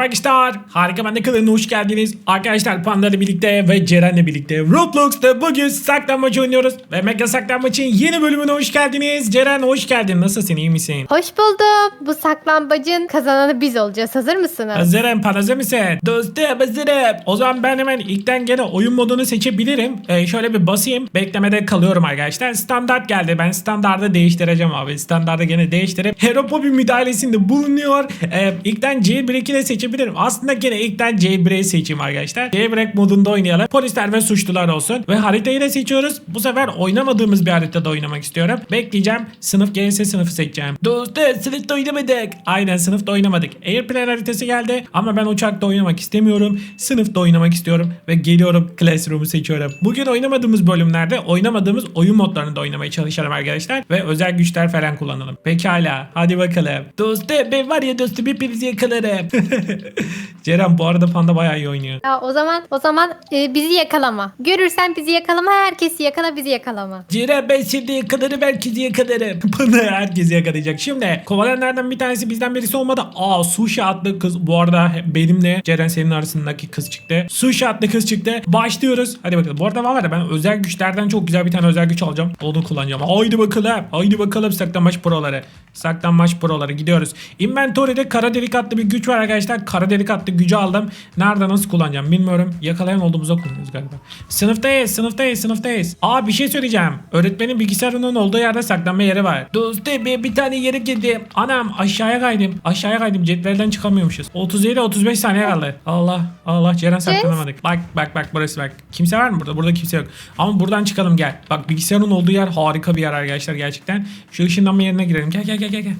Merhaba arkadaşlar. Harika Bende kanalına hoş geldiniz. Arkadaşlar Panda ile birlikte ve Ceren'le birlikte Roblox'ta bugün saklanmaç oynuyoruz. Ve Mega Saklanmaç'ın yeni bölümüne hoş geldiniz. Ceren hoş geldin. Nasılsın iyi misin? Hoş buldum. Bu saklambacın kazananı biz olacağız. Hazır mısınız? Hazırım hazır mısın? Dostum hazırım. O zaman ben hemen ilkten gene oyun modunu seçebilirim. Ee, şöyle bir basayım. Beklemede kalıyorum arkadaşlar. Standart geldi. Ben standardı değiştireceğim abi. Standardı gene değiştirip Heropo bir müdahalesinde bulunuyor. Ee, ilkten Jailbreak'i de seçebilirim. Aslında gene ilkten Jailbreak'i seçeyim arkadaşlar. Jailbreak modunda oynayalım. Polisler ve suçlular olsun. Ve haritayı da seçiyoruz. Bu sefer oynamadığımız bir haritada oynamak istiyorum. Bekleyeceğim. Sınıf gelirse sınıfı seçeceğim. Dostum sınıfta oynamadık. Aynen sınıfta oynamadık. Airplane haritası geldi ama ben uçakta oynamak istemiyorum. Sınıfta oynamak istiyorum ve geliyorum Classroom'u seçiyorum. Bugün oynamadığımız bölümlerde oynamadığımız oyun modlarında oynamaya çalışalım arkadaşlar ve özel güçler falan kullanalım. Pekala hadi bakalım. Dostum ben var ya dostum hepinizi yakalarım. Ceren bu arada panda bayağı iyi oynuyor. Ya o zaman o zaman e, bizi yakalama. Görürsen bizi yakalama. Herkesi yakala bizi yakalama. Ceren ben şimdi yakalarım herkesi yakalarım. Bana herkesi yakalayacak. Şimdi kovalayanlardan bir tanesi bizden birisi olmadı. Aa Sushi adlı kız. Bu arada benimle Ceren senin arasındaki kız çıktı. Sushi adlı kız çıktı. Başlıyoruz. Hadi bakalım. Bu arada var ya ben özel güçlerden çok güzel bir tane özel güç alacağım. Onu kullanacağım. Haydi bakalım. Haydi bakalım saklanmaç proları. Saklanmaç proları gidiyoruz. Inventory'de kara delik adlı bir güç var arkadaşlar. Kara delik adlı gücü aldım. Nerede nasıl kullanacağım bilmiyorum. Yakalayan olduğumuzda kullanıyoruz galiba. Sınıftayız, sınıftayız, sınıftayız. Aa bir şey söyleyeceğim. Öğretmenin bilgisayarının olduğu yerde saklanma yeri var. Dostum ben bir tane yere girdim. Anam aşağıya kaydım. Aşağıya kaydım. Cetvelden çıkamıyormuşuz. 37 35 saniye kaldı. Allah Allah Ceren saklanamadık. Bak bak bak burası bak. Kimse var mı burada? Burada kimse yok. Ama buradan çıkalım gel. Bak bilgisayarın olduğu yer harika bir yer arkadaşlar gerçekten. Şu ışınlanma yerine girelim. Gel gel gel gel gel.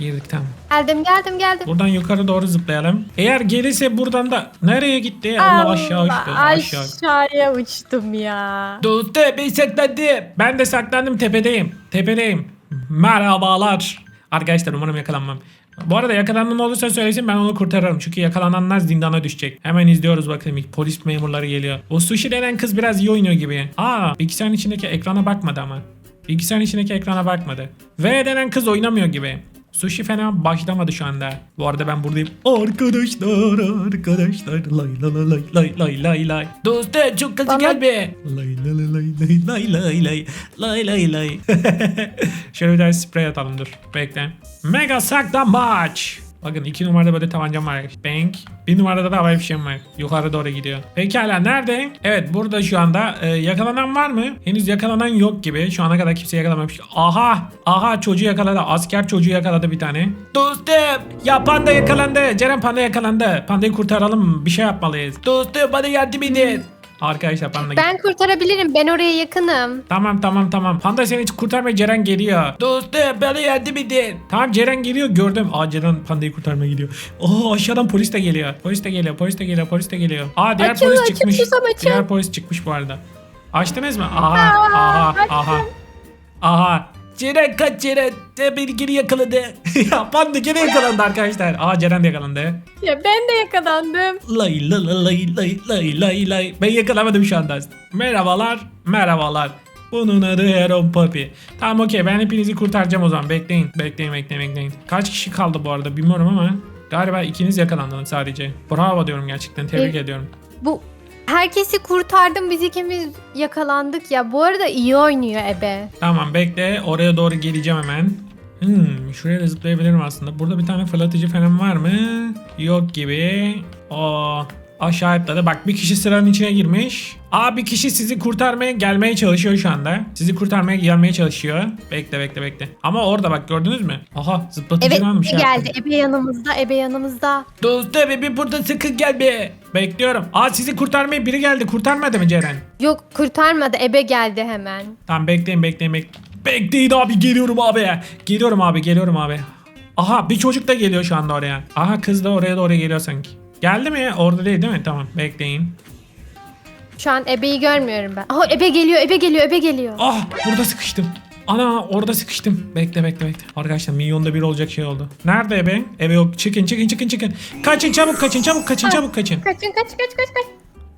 Girdik tamam. Geldim geldim geldim. Buradan yukarı doğru zıplayalım. Eğer gelirse buradan da nereye gitti? Allah aşağı uçtu. Aşağı. aşağıya uçtum ya. Dostum ben saklandım. Ben de saklandım tepedeyim. Tepedeyim. Merhabalar. Arkadaşlar umarım yakalanmam. Bu arada yakalanma olursa söylesin ben onu kurtarırım. Çünkü yakalananlar zindana düşecek. Hemen izliyoruz bakalım. İlk Polis memurları geliyor. O sushi denen kız biraz iyi oynuyor gibi. Aa bilgisayarın içindeki ekrana bakmadı ama. Bilgisayarın içindeki ekrana bakmadı. V denen kız oynamıyor gibi. Sushi fena başlamadı şu anda. Bu arada ben buradayım. Arkadaşlar arkadaşlar lay lay lay lay lay lay lay. Dostum çok kızı Bana- gelme. Lay lay lay lay lay lay lay lay lay lay. Şöyle bir tane sprey atalım dur. Bekle. Mega saklambaç. Bakın iki numarada böyle tabancam var. Bank. Bir numarada da havai fişeğim var. Yukarı doğru gidiyor. Pekala nerede? Evet burada şu anda e, yakalanan var mı? Henüz yakalanan yok gibi. Şu ana kadar kimse yakalamamış. Aha! Aha çocuğu yakaladı. Asker çocuğu yakaladı bir tane. Dostum! Ya panda yakalandı. Ceren panda yakalandı. Pandayı kurtaralım. Bir şey yapmalıyız. Dostum bana yardım edin. Arkadaşlar panda Ben kurtarabilirim. Ben oraya yakınım. Tamam tamam tamam. Panda seni hiç kurtarmaya Ceren geliyor. Dostum bana yardım edin. Tamam Ceren geliyor gördüm. Aa Ceren pandayı kurtarmaya gidiyor. Oo aşağıdan polis de geliyor. Polis de geliyor polis de geliyor polis de geliyor. Aa diğer Açıl, polis açıl, çıkmış. susam, açıl. Diğer polis çıkmış bu arada. Açtınız mı? Aha aha aha. Aha. Ceren kaç Ceren. De beni geri yakaladı. ya panda geri yakalandı arkadaşlar. Aa Ceren de yakalandı. Ya ben de yakalandım. Lay lay lay lay lay lay lay lay. Ben yakalamadım şu anda. Merhabalar, merhabalar. Bunun adı Heron Puppy. Tamam okey ben hepinizi kurtaracağım o zaman. Bekleyin, bekleyin, bekleyin, bekleyin. Kaç kişi kaldı bu arada bilmiyorum ama. Galiba ikiniz yakalandınız sadece. Bravo diyorum gerçekten. Tebrik Evet. ediyorum. Bu herkesi kurtardım. Biz ikimiz yakalandık ya. Bu arada iyi oynuyor Ebe. Tamam bekle. Oraya doğru geleceğim hemen. Hmm, şuraya da zıplayabilirim aslında. Burada bir tane fırlatıcı falan var mı? Yok gibi. O aşağı atladı. Bak bir kişi sıranın içine girmiş. Aa bir kişi sizi kurtarmaya gelmeye çalışıyor şu anda. Sizi kurtarmaya gelmeye çalışıyor. Bekle bekle bekle. Ama orada bak gördünüz mü? Aha zıplatıcı Evet bir Ebe geldi. Ebe yanımızda. Ebe yanımızda. Dostum bir burada sakın gelme. Bekliyorum. Aa sizi kurtarmaya biri geldi. Kurtarmadı mı Ceren? Yok kurtarmadı. Ebe geldi hemen. Tamam bekleyin bekleyin bekleyin. Bekleyin abi geliyorum abi. Geliyorum abi geliyorum abi. Aha bir çocuk da geliyor şu anda oraya. Aha kız da oraya doğru geliyor sanki. Geldi mi? Orada değil değil mi? Tamam bekleyin. Şu an Ebe'yi görmüyorum ben. Aha Ebe geliyor. Ebe geliyor. Ebe geliyor. Ah burada sıkıştım. Ana orada sıkıştım. Bekle bekle bekle. Arkadaşlar milyonda bir olacak şey oldu. Nerede ebe? Ebe yok. Çıkın çıkın çıkın çıkın. Kaçın çabuk kaçın çabuk kaçın çabuk kaçın. Kaçın kaç kaç kaç kaç.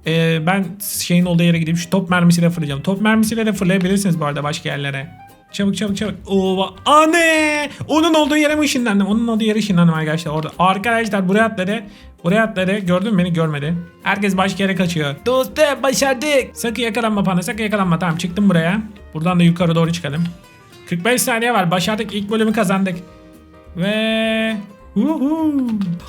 Ee, ben şeyin olduğu yere gideyim. Şu top mermisiyle fırlayacağım. Top mermisiyle de fırlayabilirsiniz bu arada başka yerlere. Çabuk çabuk çabuk. Oo, anne! Onun olduğu yere mi ışınlandım? Onun olduğu yere ışınlandım arkadaşlar. Orada. Arkadaşlar buraya atladı. Oraya atladı. Gördün mü beni görmedi. Herkes başka yere kaçıyor. Dostum başardık. Sakın yakalanma panda sakın yakalanma. Tamam çıktım buraya. Buradan da yukarı doğru çıkalım. 45 saniye var. Başardık. İlk bölümü kazandık. Ve...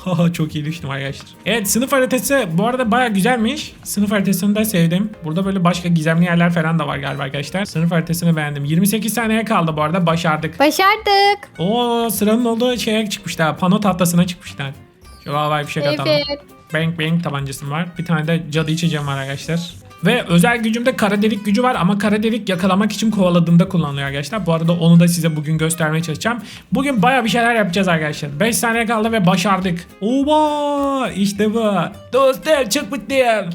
Haha, Çok iyi düştüm arkadaşlar. Evet sınıf haritası bu arada baya güzelmiş. Sınıf haritasını da sevdim. Burada böyle başka gizemli yerler falan da var galiba arkadaşlar. Sınıf haritasını beğendim. 28 saniye kaldı bu arada başardık. Başardık. Oo sıranın olduğu şeye çıkmışlar. Pano tahtasına çıkmışlar. Havai fişek atalım. Evet. Bang bang tabancası var. Bir tane de cadı içeceğim var arkadaşlar. Ve özel gücümde kara delik gücü var ama kara delik yakalamak için kovaladığımda kullanılıyor arkadaşlar. Bu arada onu da size bugün göstermeye çalışacağım. Bugün baya bir şeyler yapacağız arkadaşlar. 5 saniye kaldı ve başardık. Oba işte bu. Dostum çok mutluyum.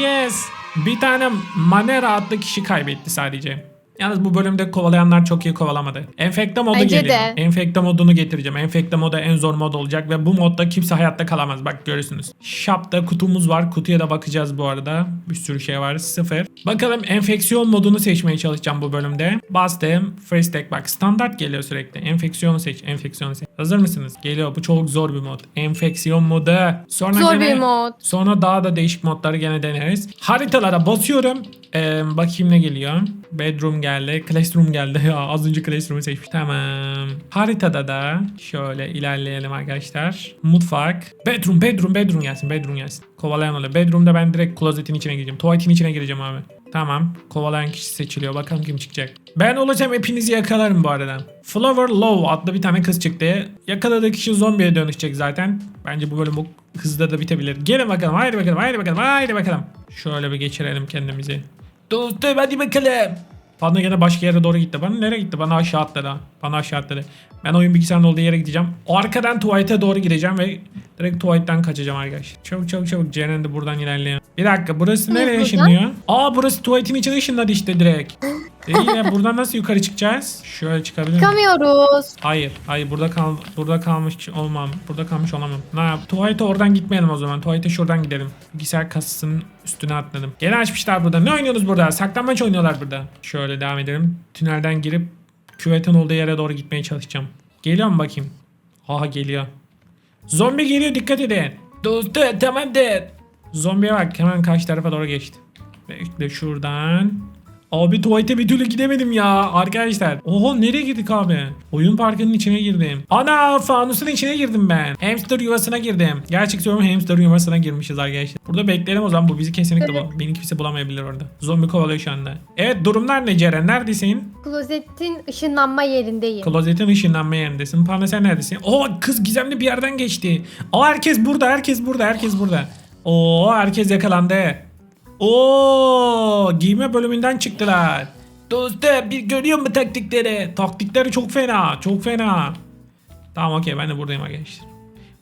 Yes. Bir tane Manera adlı kişi kaybetti sadece. Yalnız bu bölümde kovalayanlar çok iyi kovalamadı. Enfekte modu Bence geliyor. de. Enfekte modunu getireceğim. Enfekte modu en zor mod olacak ve bu modda kimse hayatta kalamaz. Bak görürsünüz. Shop'ta kutumuz var. Kutuya da bakacağız bu arada. Bir sürü şey var. Sıfır. Bakalım enfeksiyon modunu seçmeye çalışacağım bu bölümde. Bastım. First Tech bak standart geliyor sürekli. Enfeksiyonu seç. Enfeksiyonu seç. Hazır mısınız? Geliyor. Bu çok zor bir mod. Enfeksiyon modu. Sonra Zor gene- bir mod. Sonra daha da değişik modları gene deneriz. Haritalara basıyorum. Ee, bakayım ne geliyor. Bedroom geldi. Classroom geldi. Az önce Classroom'u seçmiş. Tamam. Haritada da şöyle ilerleyelim arkadaşlar. Mutfak. Bedroom, bedroom, bedroom gelsin. Bedroom gelsin. Kovalayan oluyor. Bedroom'da ben direkt klozetin içine gireceğim. Tuvaletin içine gireceğim abi. Tamam. Kovalayan kişi seçiliyor. Bakalım kim çıkacak. Ben olacağım hepinizi yakalarım bu arada. Flower Low adlı bir tane kız çıktı. Yakaladığı kişi zombiye dönüşecek zaten. Bence bu bölüm bu hızda da bitebilir. Gelin bakalım. Haydi bakalım. Haydi bakalım. Haydi bakalım. Şöyle bir geçirelim kendimizi. Dostum hadi bakalım. Panda gene başka yere doğru gitti. Bana nereye gitti? Bana aşağı atladı. ha. Bana aşağı atladı. Ben oyun bilgisayarın olduğu yere gideceğim. Arkadan tuvalete doğru gideceğim ve direkt tuvaletten kaçacağım arkadaşlar. Çabuk çabuk çabuk. Ceren de buradan ilerleyen. Bir dakika burası Ne nereye ışınlıyor? Aa burası tuvaletin içine ışınladı işte direkt. İyi ya buradan nasıl yukarı çıkacağız? Şöyle çıkabilir miyim? Çıkamıyoruz. Hayır, hayır burada kal burada kalmış olmam. Burada kalmış olamam. Ne tuvalete oradan gitmeyelim o zaman. Tuvalete şuradan gidelim. Bilgisayar kasasının üstüne atladım. Gene açmışlar burada. Ne oynuyorsunuz burada? Saklambaç oynuyorlar burada. Şöyle devam edelim. Tünelden girip küvetin olduğu yere doğru gitmeye çalışacağım. Geliyor mu bakayım? Aha geliyor. Zombi geliyor dikkat edin. Dostum tamamdır. Zombiye bak hemen karşı tarafa doğru geçti. Bekle şuradan. Abi tuvalete bir türlü gidemedim ya arkadaşlar. Oho nereye girdik abi? Oyun parkının içine girdim. Ana fanusun içine girdim ben. Hamster yuvasına girdim. Gerçek söylüyorum hamster yuvasına girmişiz arkadaşlar. Burada bekleyelim o zaman bu bizi kesinlikle bul. Beni kimse bulamayabilir orada. Zombi kovalıyor şu anda. Evet durumlar ne Ceren? Neredesin? Klozetin ışınlanma yerindeyim. Klozetin ışınlanma yerindesin. Panda sen neredesin? Oo kız gizemli bir yerden geçti. Aa herkes burada, herkes burada, herkes burada. Oo herkes yakalandı. Oo giyme bölümünden çıktılar. Dostum bir görüyor mu taktikleri? Taktikleri çok fena, çok fena. Tamam okey ben de buradayım arkadaşlar.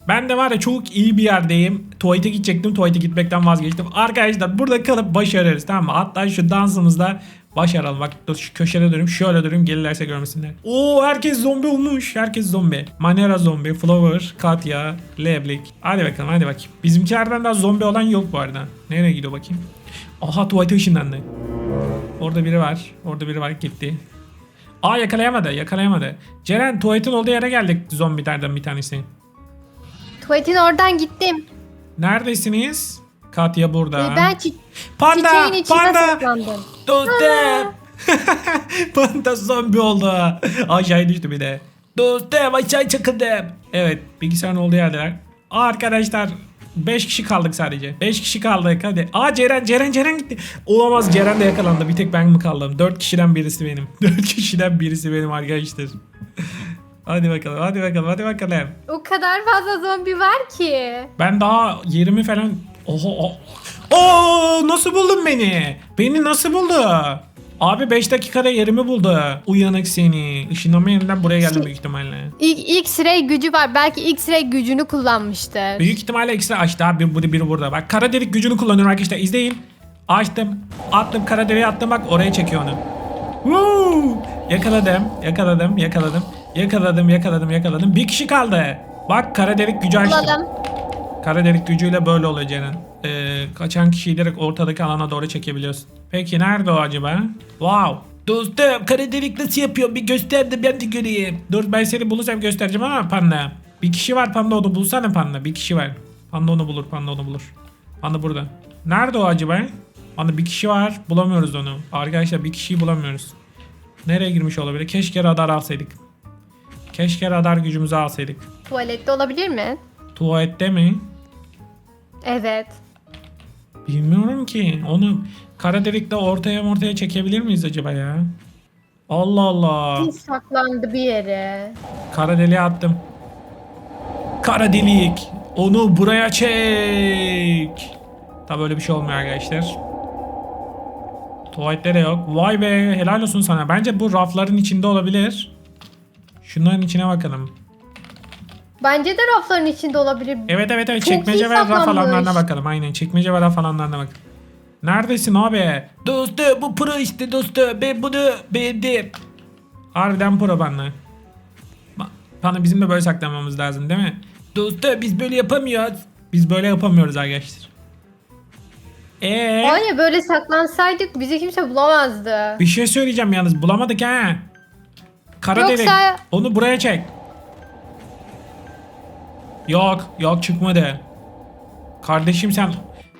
Ben de var ya çok iyi bir yerdeyim. Tuvalete gidecektim. Tuvalete gitmekten vazgeçtim. Arkadaşlar burada kalıp başarırız tamam mı? Hatta şu dansımızda başaralım. Bak dur şu köşede durayım. Şöyle durayım gelirlerse görmesinler. Oo herkes zombi olmuş. Herkes zombi. Manera zombi. Flower. Katya. Leblik. Hadi bakalım hadi bakayım. Bizimkilerden daha zombi olan yok bu arada. Nereye gidiyor bakayım? Aha tuvalete ışınlandı. Orada biri var. Orada biri var gitti. Aa yakalayamadı yakalayamadı. Ceren tuvaletin olduğu yere geldik zombilerden bir tanesi. Tuvaletin oradan gittim. Neredesiniz? Katya burada. Ve ben çi- panda, çiçeğin içine panda, saklandım. dostum. panda zombi oldu. Aşağı düştü bir de. Dostum aşağı çakıldım. Evet bilgisayarın olduğu yerdeler. Arkadaşlar 5 kişi kaldık sadece. 5 kişi kaldık hadi. Aa Ceren Ceren Ceren gitti. Olamaz Ceren de yakalandı. Bir tek ben mi kaldım? 4 kişiden birisi benim. 4 kişiden birisi benim arkadaşlar. hadi bakalım hadi bakalım hadi bakalım. O kadar fazla zombi var ki. Ben daha yerimi falan... Oho, Oo, nasıl buldun beni? Beni nasıl buldu? Abi 5 dakikada yerimi buldu. Uyanık seni. Işınlanma yerinden buraya geldim büyük ihtimalle. İlk, X-ray gücü var. Belki X-ray gücünü kullanmıştır. Büyük ihtimalle ikisi açtı abi. Biri, biri burada. Bak kara delik gücünü kullanıyorum arkadaşlar. İzleyin. Açtım. Attım kara deliğe attım bak oraya çekiyor onu. Woo! Yakaladım. Yakaladım. Yakaladım. Yakaladım. Yakaladım. Yakaladım. Bir kişi kaldı. Bak kara delik gücü açtım. Bulalım. Kara delik gücüyle böyle Ceren. Ee, kaçan kişiyi direkt ortadaki alana doğru çekebiliyorsun. Peki nerede o acaba? Wow. Dostum kara delik nasıl yapıyor bir göster de ben de göreyim. Dur ben seni bulursam göstereceğim ama panda. Bir kişi var panda onu bulsana panda bir kişi var. Panda onu bulur. Panda onu bulur. Panda burada. Nerede o acaba? Panda bir kişi var. Bulamıyoruz onu. Arkadaşlar bir kişiyi bulamıyoruz. Nereye girmiş olabilir? Keşke radar alsaydık. Keşke radar gücümüzü alsaydık. Tuvalette olabilir mi? Tuvalette mi? Evet. Bilmiyorum ki. Onu kara delikte ortaya ortaya çekebilir miyiz acaba ya? Allah Allah. Biz saklandı bir yere. Kara deliğe attım. Kara delik. Onu buraya çek. Tabi öyle bir şey olmuyor arkadaşlar. Tuvalette de yok. Vay be helal olsun sana. Bence bu rafların içinde olabilir. Şunların içine bakalım. Bence de rafların içinde olabilir. Evet evet evet Çok çekmece iyi ve raf saklanmış. alanlarına bakalım. Aynen çekmece ve raf alanlarına bak. Neredesin abi? Dostu bu pro işte dostu. Ben bunu beğendim. Harbiden pro bana. Ba- Bana bizim de böyle saklanmamız lazım değil mi? Dostu biz böyle yapamıyoruz. Biz böyle yapamıyoruz arkadaşlar. Eee? Var ya böyle saklansaydık bizi kimse bulamazdı. Bir şey söyleyeceğim yalnız bulamadık ha. Kara Yoksa- delik. Onu buraya çek. Yok, yok çıkmadı. Kardeşim sen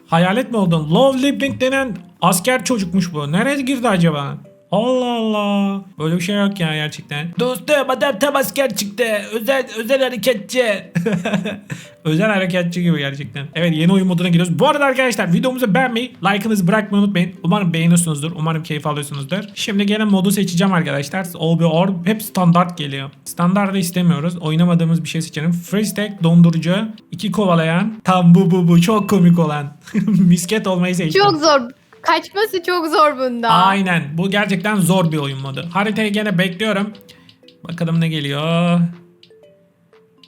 hayalet mi oldun? Love Libling denen asker çocukmuş bu. Nereye girdi acaba? Allah Allah. Böyle bir şey yok ya gerçekten. Dostum adam tam asker çıktı. Özel özel hareketçi. özel hareketçi gibi gerçekten. Evet yeni oyun moduna giriyoruz. Bu arada arkadaşlar videomuzu beğenmeyi, like'ınızı bırakmayı unutmayın. Umarım beğeniyorsunuzdur. Umarım keyif alıyorsunuzdur. Şimdi gene modu seçeceğim arkadaşlar. O bir or hep standart geliyor. Standart da istemiyoruz. Oynamadığımız bir şey seçelim. Freestack dondurucu. iki kovalayan. Tam bu bu bu çok komik olan. Misket olmayı seçtim. Çok zor. Kaçması çok zor bunda. Aynen. Bu gerçekten zor bir oyun modu. Haritayı gene bekliyorum. Bakalım ne geliyor.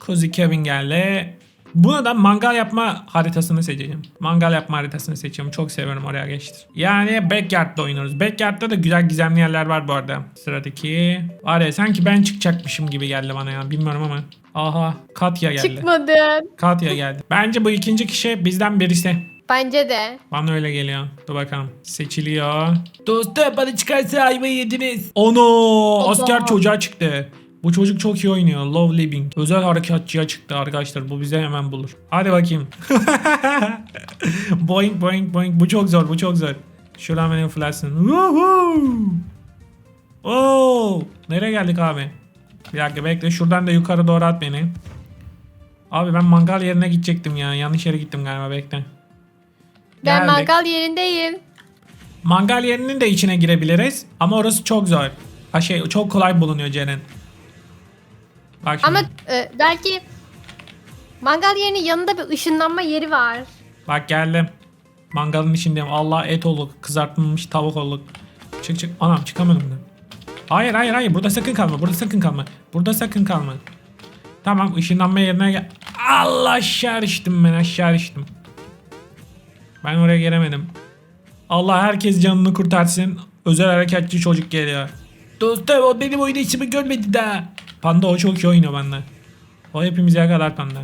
Cozy Cabin geldi. Buna da mangal yapma haritasını seçeceğim. Mangal yapma haritasını seçiyorum. Çok seviyorum oraya geçtir. Yani Backyard'da oynuyoruz. Backyard'da da güzel gizemli yerler var bu arada. Sıradaki. Var ya sanki ben çıkacakmışım gibi geldi bana ya. Bilmiyorum ama. Aha Katya geldi. Çıkmadın. Katya geldi. Bence bu ikinci kişi bizden birisi. Bence de. Bana öyle geliyor. Dur bakalım. Seçiliyor. Dostum bana çıkarsa ayva yediniz. Ono asker çocuğa çıktı. Bu çocuk çok iyi oynuyor. Love Living. Özel harekatçıya çıktı arkadaşlar. Bu bize hemen bulur. Hadi bakayım. boing boing boing. Bu çok zor. Bu çok zor. Şuradan beni flashin. Woohoo! Oo! Nereye geldik abi? Bir dakika bekle. Şuradan da yukarı doğru at beni. Abi ben mangal yerine gidecektim ya. Yanlış yere gittim galiba bekle. Ben Geldik. mangal yerindeyim. Mangal yerinin de içine girebiliriz ama orası çok zor. Ha şey çok kolay bulunuyor Ceren. Bak şimdi. Ama e, belki mangal yerinin yanında bir ışınlanma yeri var. Bak geldim. Mangalın içindeyim. Allah et olduk. Kızartılmış tavuk olduk. Çık çık. Anam çıkamadım ben. Hayır hayır hayır. Burada sakın kalma. Burada sakın kalma. Burada sakın kalma. Tamam ışınlanma yerine gel. Allah aşağı düştüm ben aşağı düştüm. Ben oraya gelemedim. Allah herkes canını kurtarsın. Özel harekatçı çocuk geliyor. Dostum o benim oynayışımı görmedi daha. Panda o çok iyi oynuyor benden. O hepimizi yakalar panda.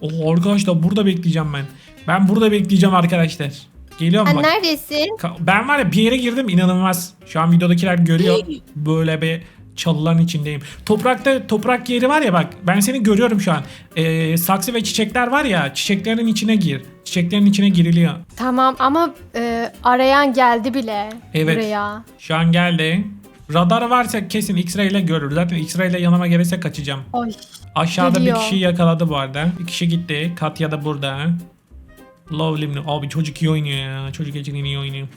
Oh arkadaşlar burada bekleyeceğim ben. Ben burada bekleyeceğim arkadaşlar. Geliyorum Sen bak. neredesin? Ka- Ben var ya bir yere girdim inanılmaz. Şu an videodakiler görüyor. Böyle bir çalıların içindeyim. Toprakta toprak yeri var ya bak ben seni görüyorum şu an. Ee, saksı ve çiçekler var ya çiçeklerin içine gir. Çiçeklerin içine giriliyor. Tamam ama e, arayan geldi bile Evet. buraya. Şu an geldi. Radar varsa kesin X-ray ile görür. Zaten X-ray ile yanıma gelirse kaçacağım. Oy. Aşağıda Geliyor. bir kişiyi yakaladı bu arada. Bir kişi gitti. Katya da burada. Lovely mi? Abi çocuk iyi oynuyor ya. Çocuk gerçekten iyi oynuyor.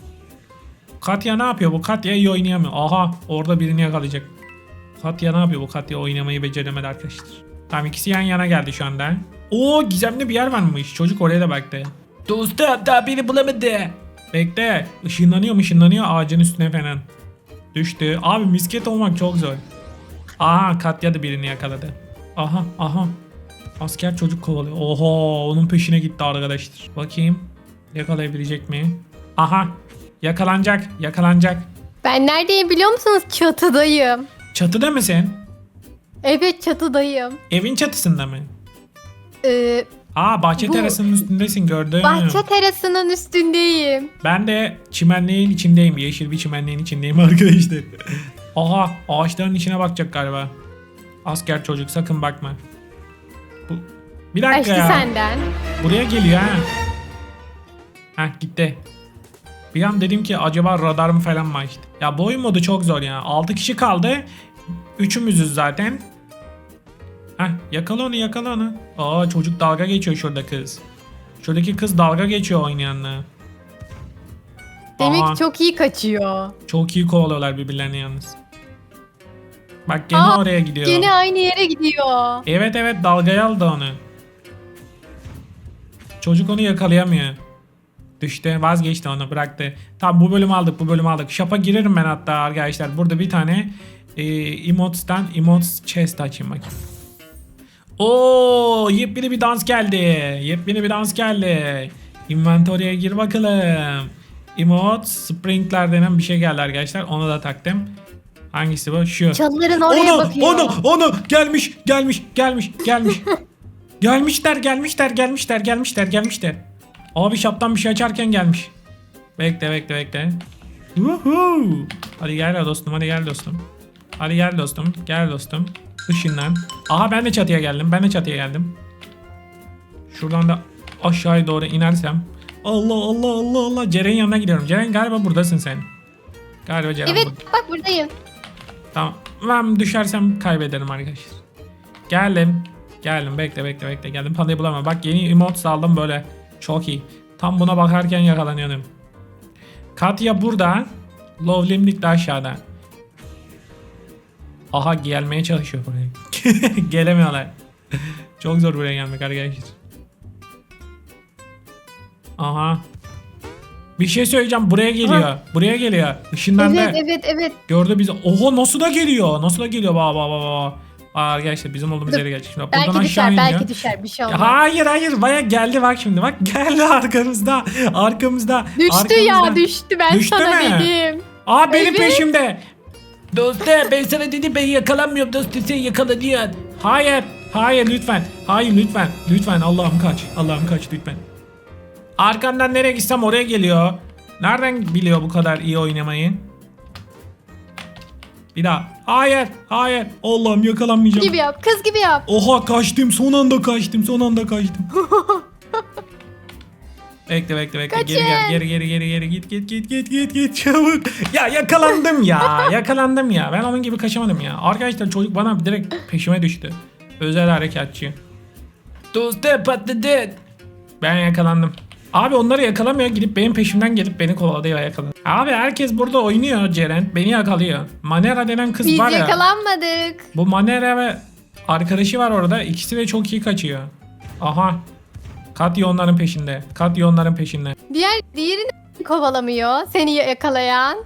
Katya ne yapıyor? Bu Katya iyi oynayamıyor. Aha orada birini yakalayacak. Katya ne yapıyor? Bu Katya oynamayı beceremedi arkadaşlar. Tamam ikisi yan yana geldi şu anda. Oo gizemli bir yer varmış. Çocuk oraya da baktı. Dostum daha beni bulamadı. Bekle. Işınlanıyor mu? Işınlanıyor ağacın üstüne falan. Düştü. Abi misket olmak çok zor. Aha Katya da birini yakaladı. Aha aha. Asker çocuk kovalıyor. Oho onun peşine gitti arkadaşlar. Bakayım yakalayabilecek mi? Aha yakalanacak yakalanacak. Ben neredeyim biliyor musunuz? Çatıdayım. Çatıda mısın? Evet çatıdayım. Evin çatısında mı? Ee, Aa bahçe Bu- terasının üstündesin gördüm. bahçe terasının üstündeyim. Ben de çimenliğin içindeyim. Yeşil bir çimenliğin içindeyim arkadaşlar. Aha ağaçların içine bakacak galiba. Asker çocuk sakın bakma. Bu Bir dakika Kaçtı ya. senden. Buraya geliyor ha. Heh gitti. Bir an dedim ki acaba radar mı falan mı açtı? Ya bu oyun modu çok zor ya. 6 kişi kaldı. Üçümüzüz zaten. Heh yakala onu yakala onu. Aa çocuk dalga geçiyor şurada kız. Şuradaki kız dalga geçiyor oynayanla. Demek ki çok iyi kaçıyor. Çok iyi kovalıyorlar birbirlerini yalnız. Bak gene Aa, oraya gidiyor. Gene aynı yere gidiyor. Evet evet dalgaya aldı onu. Çocuk onu yakalayamıyor. Düştü vazgeçti onu bıraktı. Tamam bu bölümü aldık bu bölümü aldık. Shop'a girerim ben hatta arkadaşlar. Burada bir tane e, emotes'tan emotes chest açayım bakayım. Oo yepyeni bir dans geldi. Yepyeni bir dans geldi. Inventory'e gir bakalım. Emote Sprinkler denen bir şey geldi arkadaşlar. Onu da taktım. Hangisi bu? Şu. Çalıların oraya onu, bakıyor. Onu, onu gelmiş, gelmiş, gelmiş, gelmiş. gelmişler, gelmişler, gelmişler, gelmişler, gelmişler. Abi şaptan bir şey açarken gelmiş. Bekle, bekle, bekle. Woohoo. Hadi gel dostum, hadi gel dostum. Hadi gel dostum, gel dostum. Işınlan. Aha ben de çatıya geldim, ben de çatıya geldim. Şuradan da aşağıya doğru inersem. Allah Allah Allah Allah. Ceren'in yanına gidiyorum. Ceren galiba buradasın sen. Galiba Ceren Evet burada. bak buradayım. Tamam. Ben düşersem kaybederim arkadaşlar. Geldim. Geldim. Bekle bekle bekle. Geldim. Pandayı bulamam. Bak yeni emotes aldım böyle. Çok iyi. Tam buna bakarken yakalanıyorum. Katya burada. Love Limlik de aşağıda. Aha gelmeye çalışıyor buraya. Gelemiyorlar. Çok zor buraya gelmek arkadaşlar. Aha. Bir şey söyleyeceğim. Buraya geliyor. Buraya geliyor. Işınlandı. Evet evet evet. Gördü bizi. Oho nasıl da geliyor? Nasıl da geliyor? Ba ba ba ba. Aa, arkadaşlar bizim olduğumuz yere gelecek. Şimdi Belki buradan düşer aşağı iniyor. belki düşer bir şey Ya olmaz. hayır hayır baya geldi bak şimdi bak geldi arkamızda arkamızda Düştü ya arkamızda. düştü ben Düştü sana mü? dedim. Aa benim Evet. peşimde. Dostu ben sana dedim ben yakalanmıyorum dostu sen yakalanacaksın. Hayır hayır lütfen hayır lütfen lütfen Allah'ım kaç Allah'ım kaç lütfen. Arkamdan nereye gitsem oraya geliyor. Nereden biliyor bu kadar iyi oynamayı? Bir daha. Hayır hayır Allah'ım yakalanmayacağım. Gibi yap kız gibi yap. Oha kaçtım son anda kaçtım son anda kaçtım. bekle bekle bekle geri gel Kaçın. geri geri geri geri git git git git git git çabuk. Ya yakalandım ya yakalandım ya ben onun gibi kaçamadım ya. Arkadaşlar çocuk bana direkt peşime düştü. Özel harekatçı. Dostu patladı. Ben yakalandım. Abi onları yakalamıyor gidip benim peşimden gelip beni kovalıyor yakaladı. Abi herkes burada oynuyor Ceren beni yakalıyor. Manera denen kız Biz var ya. yakalanmadık. Bu Manera ve arkadaşı var orada. İkisi de çok iyi kaçıyor. Aha. Katya onların peşinde. Katya onların peşinde. Diğer diğerini kovalamıyor. Seni yakalayan.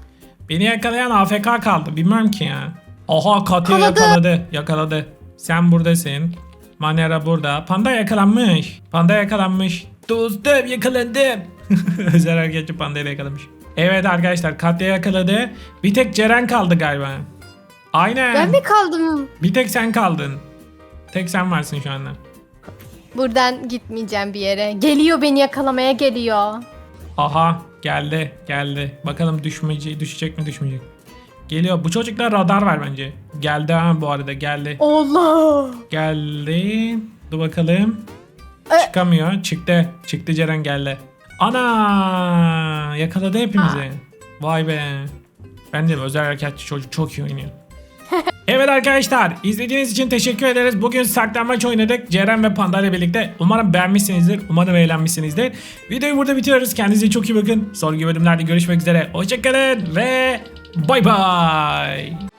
Beni yakalayan AFK kaldı. Bilmem ki ya. Aha Katya Yakaladı. yakaladı. Yakaladı. Sen buradasın. Manera burada. Panda yakalanmış. Panda yakalanmış. Dostum yakalandım. Özel hareketçi pandayı da yakalamış. Evet arkadaşlar Katya yakaladı. Bir tek Ceren kaldı galiba. Aynen. Ben mi kaldım? Bir tek sen kaldın. Tek sen varsın şu anda. Buradan gitmeyeceğim bir yere. Geliyor beni yakalamaya geliyor. Aha geldi geldi. Bakalım düşmeyecek düşecek mi düşmeyecek. Geliyor. Bu çocuklar radar var bence. Geldi ha bu arada geldi. Allah. Geldi. Dur bakalım. E- Çıkamıyor. Çıktı. Çıktı Ceren geldi. Ana yakaladı hepimizi. Vay be. Ben de özel harekatçı çocuk çok iyi oynuyor. Evet arkadaşlar izlediğiniz için teşekkür ederiz. Bugün saklambaç oynadık Ceren ve Panda ile birlikte. Umarım beğenmişsinizdir. Umarım eğlenmişsinizdir. Videoyu burada bitiriyoruz. Kendinize çok iyi bakın. Sonraki bölümlerde görüşmek üzere. Hoşçakalın ve bay bay.